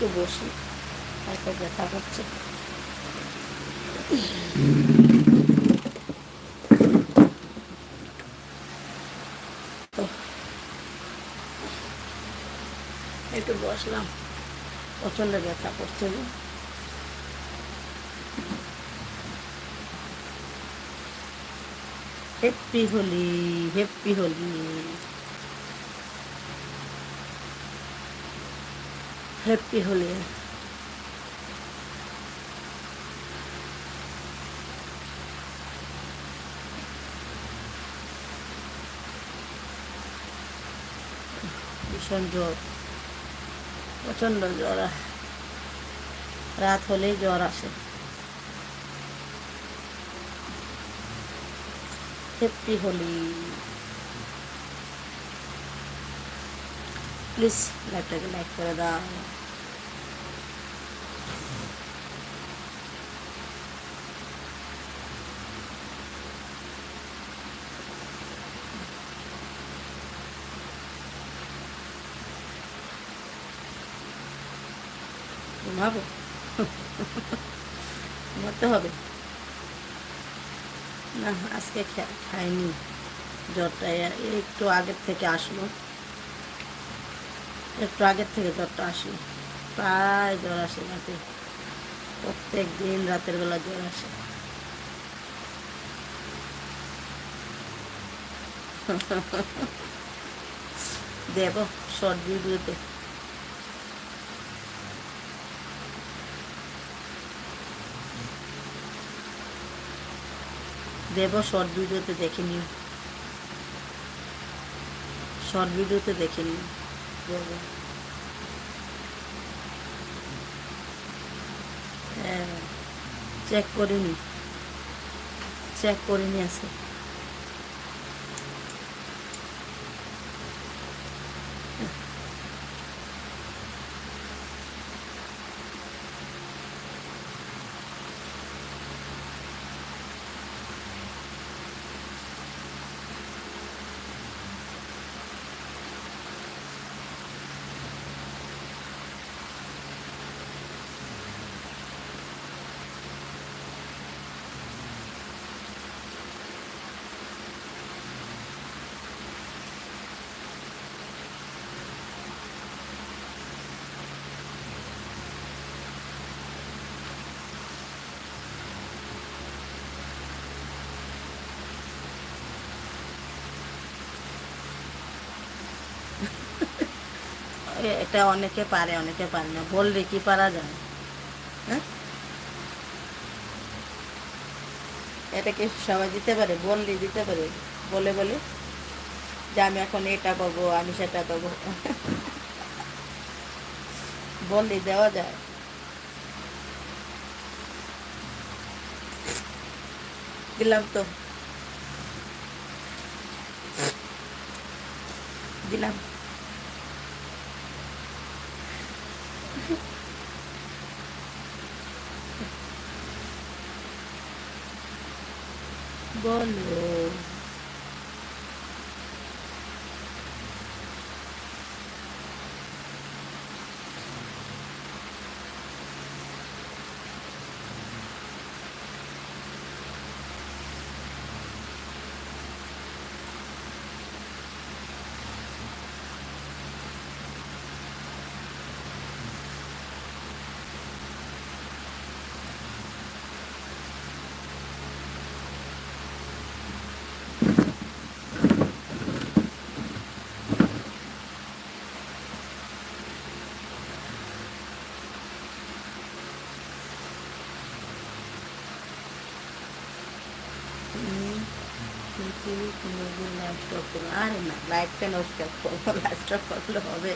একটু বসি। হালকা ব্যথা করছে। একটু বসলাম। প্রচণ্ড ব্যথা করছে। Happy Holi happy Holi happy Holi. ভীষণ জ্বর, প্রচণ্ড জ্বর। রাত হলেই জ্বর আসে। হ্যাপি হোলি। প্লিজ লাইভটাকে লাইক করে দাও। ঘুমাবো। ঘুমাতে হবে। না, আজকে খাইনি। জ্বরটা একটু আগের থেকে আসলো। একটু আগের থেকে জ্বরটা আসলো। প্রায় জ্বর আসে রাতে। প্রত্যেক দিন রাতের বেলা জ্বর আসে। দেব শর্ট ভিডিওতে দেব শর্ট ভিডিওতে দেখে নিও। শর্ট ভিডিওতে দেখে নিও। দেব। চেক করিনি চেক করিনি আছে। এটা অনেকে পারে অনেকে পারে না। বললে কি পারা যায়? হ্যাঁ? এটা কি সবাই দিতে পারে? বললে দিতে পারে। বলে বলে। যে আমি এখন এটা পাবো আমি সেটা পাবো বললে দেওয়া যায়। দিলাম তো। দিলাম। বলো পৃথিবী কোনোদিন লাইফটা করব আরে না লাইফটা নষ্ট করব লাইফটা করলে হবে।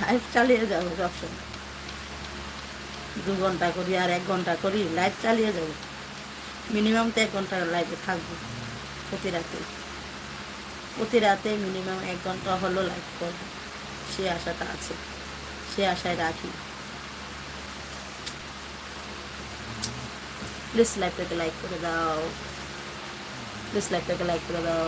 লাইফ চালিয়ে যাব সবসময়। দু ঘণ্টা করি আর এক ঘণ্টা করি লাইফ চালিয়ে যাব। মিনিমাম তো এক ঘণ্টা লাইফে থাকব প্রতি রাতে। প্রতি রাতে মিনিমাম এক ঘণ্টা হলো লাইফ করব সে আশাটা আছে, সে আশায় রাখি। প্লিজ লাইভটাকে লাইক করে দাও। প্লিজ লাইভটাকে লাইক করে দাও